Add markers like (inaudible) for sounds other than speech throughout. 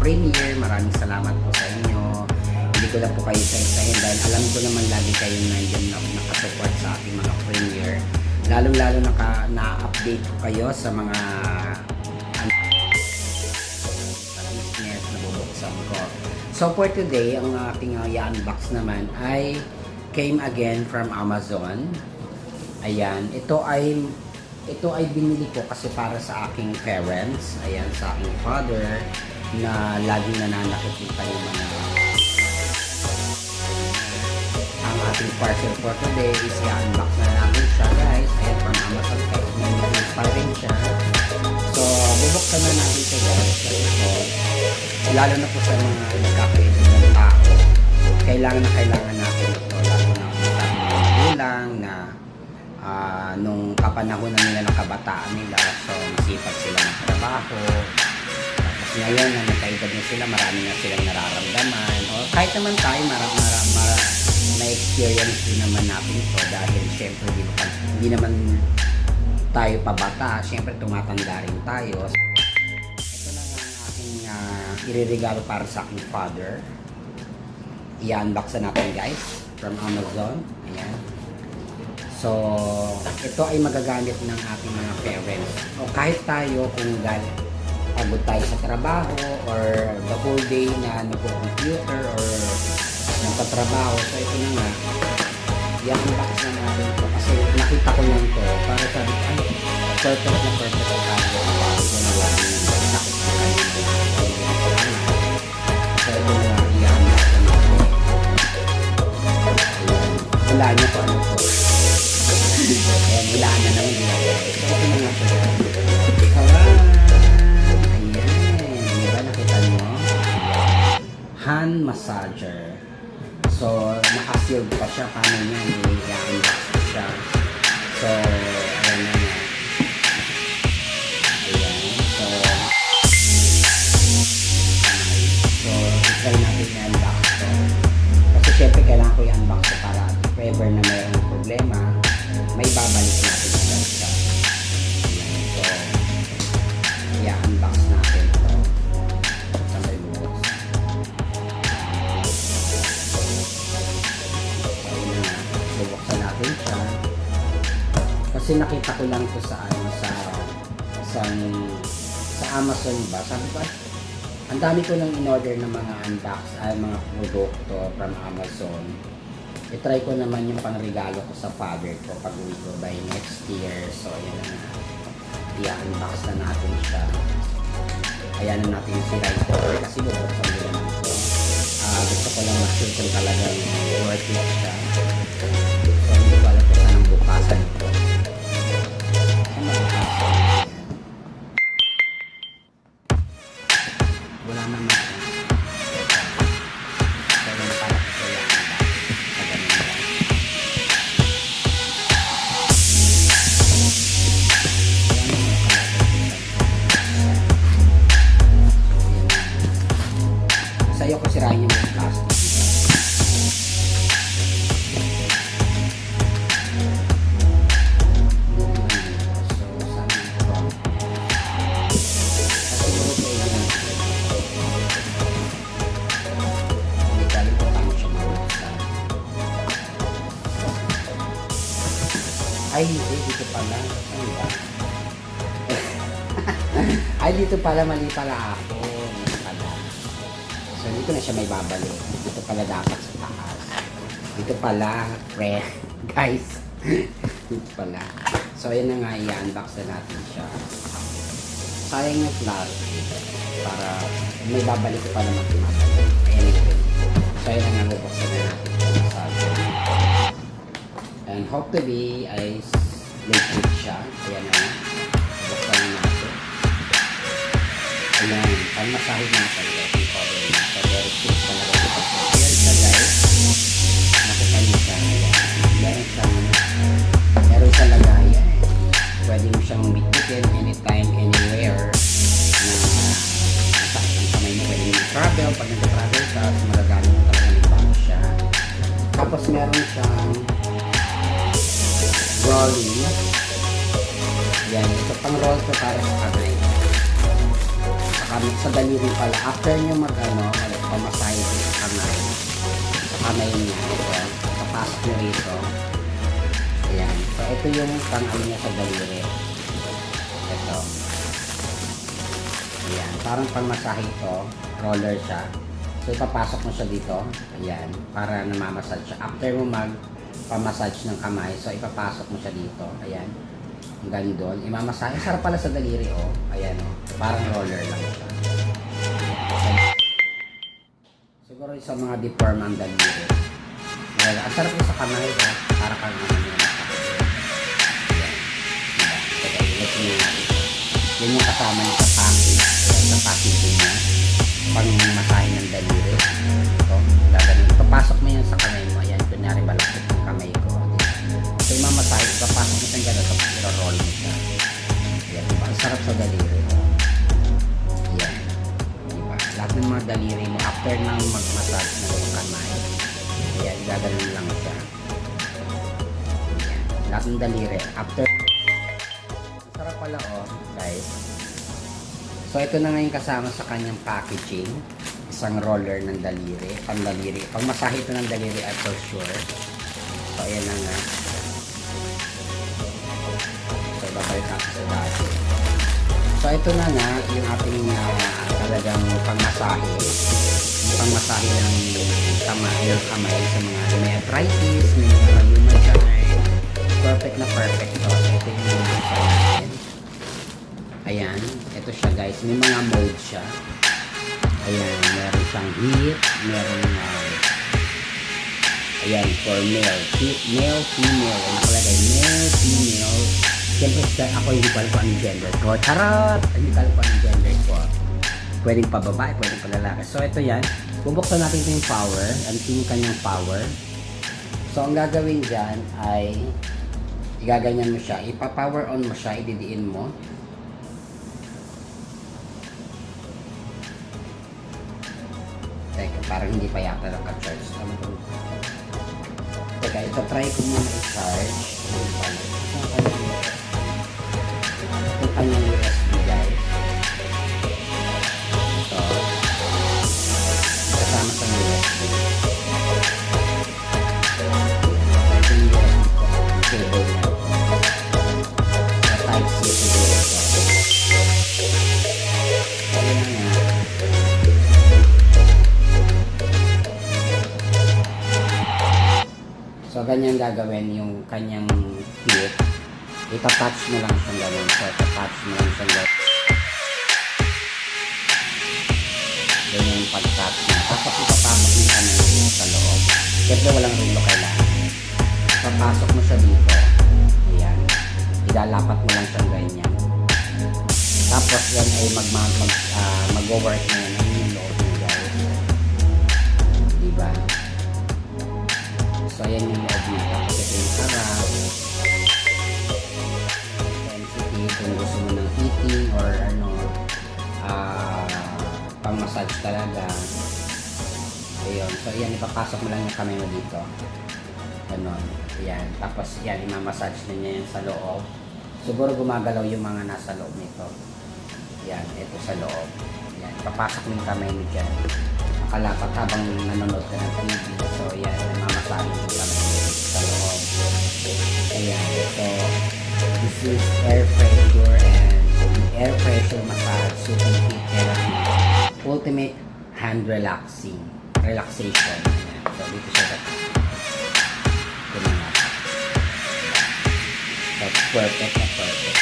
la premiere, maraming salamat po sa inyo. Hindi ko na po kayo sa-isahin dahil alam ko naman lagi kayong nandiyan na nakasupport sa aking mga premiere. Lalong-lalo naka, na-update ko kayo sa mga business na bubuksan ko. So for today, ang ating uh, i-unbox naman ay came again from Amazon. Ayan, ito ay ito ay binili ko kasi para sa aking parents, ayan, sa aking father na laging nananakit yung kanyang mga ang ating parcel for today is i-unbox na natin siya guys. Ayan, from Amazon Pet. May pa rin siya. So, bubuksan na natin ito guys. Kasi po, lalo na po sa mga nagkakaedad ng tao, kailangan na kailangan natin ito. Lalo na magulang na ah, nung kapanahon na nila ng kabataan nila, so masipag sila ng trabaho. Ngayon na nagkaedad na sila, marami na silang nararamdaman. O kahit naman tayo, mara, mara, mara, na-experience din naman natin ito dahil syempre di, ba, hindi naman tayo pabata, syempre tumatanda rin tayo. Ito na nga ang aking uh, iririgalo para sa aking father. I-unbox na natin guys from Amazon. Ayan. So, ito ay magagamit ng ating mga parents. O kahit tayo kung gal pagod tayo sa trabaho or the whole day na nagpo-computer or nagtatrabaho. So, ito na nga. I-unbox na natin ito kasi nakita ko lang ito para sabi ko, ay, perfect na perfect ang tayo. Bago ko lang yung nakita ko lang to sa ano sa sa sa Amazon ba. Sabi ko, "Ay, ang dami ko nang in-order ng mga unbox ay mga produkto from Amazon. I-try ko naman yung pangregalo ko sa father ko pag uwi ko by next year. So, ayan na. I-unbox na natin siya. Ayan na natin yung si Rice kasi bubuksan ko naman ito. Ah, gusto ko lang ma-sure kung talagang worth it siya. So, hindi ko alam kung saan ang bukasan ito. (laughs) Ay, dito pala, mali pala ako. Pala. So, dito na siya may babalik. Dito pala dapat sa taas. Dito pala, pre. (laughs) Guys. dito pala. So, ayan na nga, i-unbox na natin siya. Sayang yung plastic. Para may babalik pa naman pinapalik. Anyway. So, ayan na nga, bubuksan na natin ito. Sabi. And hopefully ay legit siya. Ayan na. Buksan Ayan. Pang masahid natin. Guys, yung cover. So, very quick talaga ito. Ayan siya guys. Nakita niyo siya. Meron siyang meron siyang lagayan. Pwede mo siyang bitbitin anytime, anywhere na masakit ang kamay mo. Pwede mo travel. Pag nag-travel so magagamit mo talaga ng bag siya. Tapos meron siyang rolling. Yan, ito pang roll ko para sa kamay. Kamay, sa daliri pala. After nyo mag, ano, pamasahe ko sa kamay. Kamay niya, ito. Papasok nyo rito. Ayan. So, ito yung pang ano niya sa daliri. Ito. Ayan. Parang pangmasahe ito. Roller siya. So, ipapasok mo siya dito. Ayan. Para namamassage siya. After mo mag pamassage ng kamay, so ipapasok mo siya dito. Ayan. Hanggang doon. Imamasahe. Sarap pala sa daliri, oh. Ayan, oh. Parang roller lang siya. Siguro sa mga deform ang daliri. Well, ang sarap sa kamay, oh. Para kang ano yung. Ayan. Diba? Teka, ilagay mo natin. Yan yung kasama niya sa package. Gaganon lang siya. Ayan. Lahat ng daliri, after sarap pala oh, guys. So ito na ngayon kasama sa kanyang packaging. Isang roller ng daliri, pang daliri. Pang masahe ito ng daliri at for sure. So ayan na nga. So babalik natin sa dati. So ito na nga yung ating uh, talagang pangmasahe. Pangmasahe ng kamay, ng kamay sa mga may arthritis, may mga rheumatoid. Perfect na perfect ito. So ito yung mga. Ayan, ito siya guys. May mga mode siya. Ayan, meron siyang heat, meron uh, ayan, for male. Male, female. Ang nakalagay, male, female. Siyempre, ako hindi ko alam gender ko. Charot! Hindi ko alam kung gender ko. Pwedeng pa babae, pwedeng pa lalaki. So, ito yan. Bubuksan natin ito yung power. Ano yung kanyang power. So, ang gagawin dyan ay igaganyan mo siya. Ipa-power on mo siya, ididiin mo. Teka, parang hindi pa yata naka-charge. Ano ba? Teka, ito try ko muna i-charge. Ano pala? Gagawin yung kanyang clip. Itatouch mo lang siyang gano'n. So, itatouch mo lang siyang gano'n. Ganyan yung pag-touch mo. Tapos ipapasok mo siya sa loob. Siyempre walang relo kailangan. Papasok mo siya dito. Ayan. Ilalapat mo lang siyang ganyan. Tapos yan ay mag, mag, mag, ah, mag-work na yan. So, ayan yung loob niya. Tapos ito yung harap. Intensity, kung gusto mo ng heating or ano, ah, pang-massage talaga. Ayun. So, ayan, ipapasok mo lang yung kamay mo dito. Ganon. Ayan. Tapos, yan, imamassage na niya yan sa loob. Siguro gumagalaw yung mga nasa loob nito. Yan, ito sa loob. Yan, papasok mo yung kamay mo dyan. Nakalapat habang nanonood ka ng TV. So, yan, yung kamay mo sa loob. Ayan, so, this is air pressure and air pressure massage super heat therapy. Ultimate hand relaxing. Relaxation. So, dito siya. Ito na. So, perfect na perfect.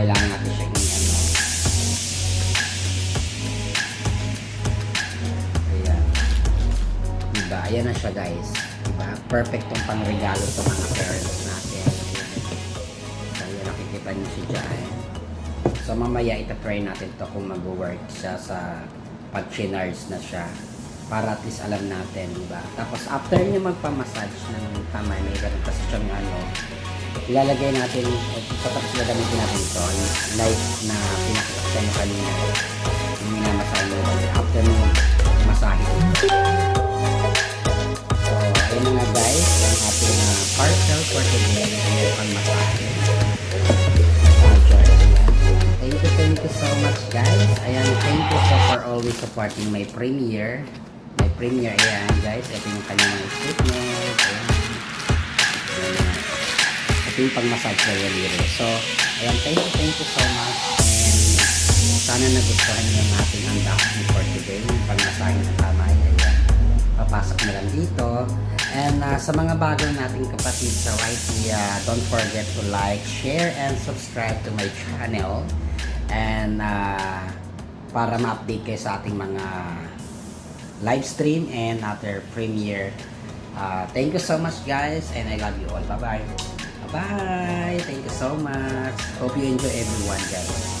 Kailangan natin siya yung ano. Ayan. Diba? Ayan na siya guys. Diba? Perfect tong pang regalo sa mga parents natin. So, ayan nakikita niyo si Jan. So mamaya ita-try natin to kung mag-work siya sa pag na siya para at least alam natin, di ba? Tapos after niya magpa-massage ng kamay, may ganun kasi siyang ano, ilalagay natin, at patapos gagamitin natin ito, light na pinakita nyo kanina, yung minamasahe mo after mo masahe. So, ayun na nga guys, yung ating uh, parcel for today, yung pang masahe. Thank you, thank you so much guys. Ayan, thank you so for always supporting my premiere. My premiere, ayan guys. Ito yung kanyang equipment. Ayan. Ayan. Yung pang-massage kay Waliro. So, ayan, thank you, thank you so much. And sana nagustuhan niyo ang ating unboxing for today. Yung pang-massage ng kamay. Ayan. Papasok na lang dito. And uh, sa mga bago nating kapatid sa YT, uh, don't forget to like, share, and subscribe to my channel. And uh, para ma-update kayo sa ating mga live stream and other premiere. Uh, thank you so much guys and I love you all. Bye-bye. Bye! Thank you so much. Hope you enjoy everyone, guys.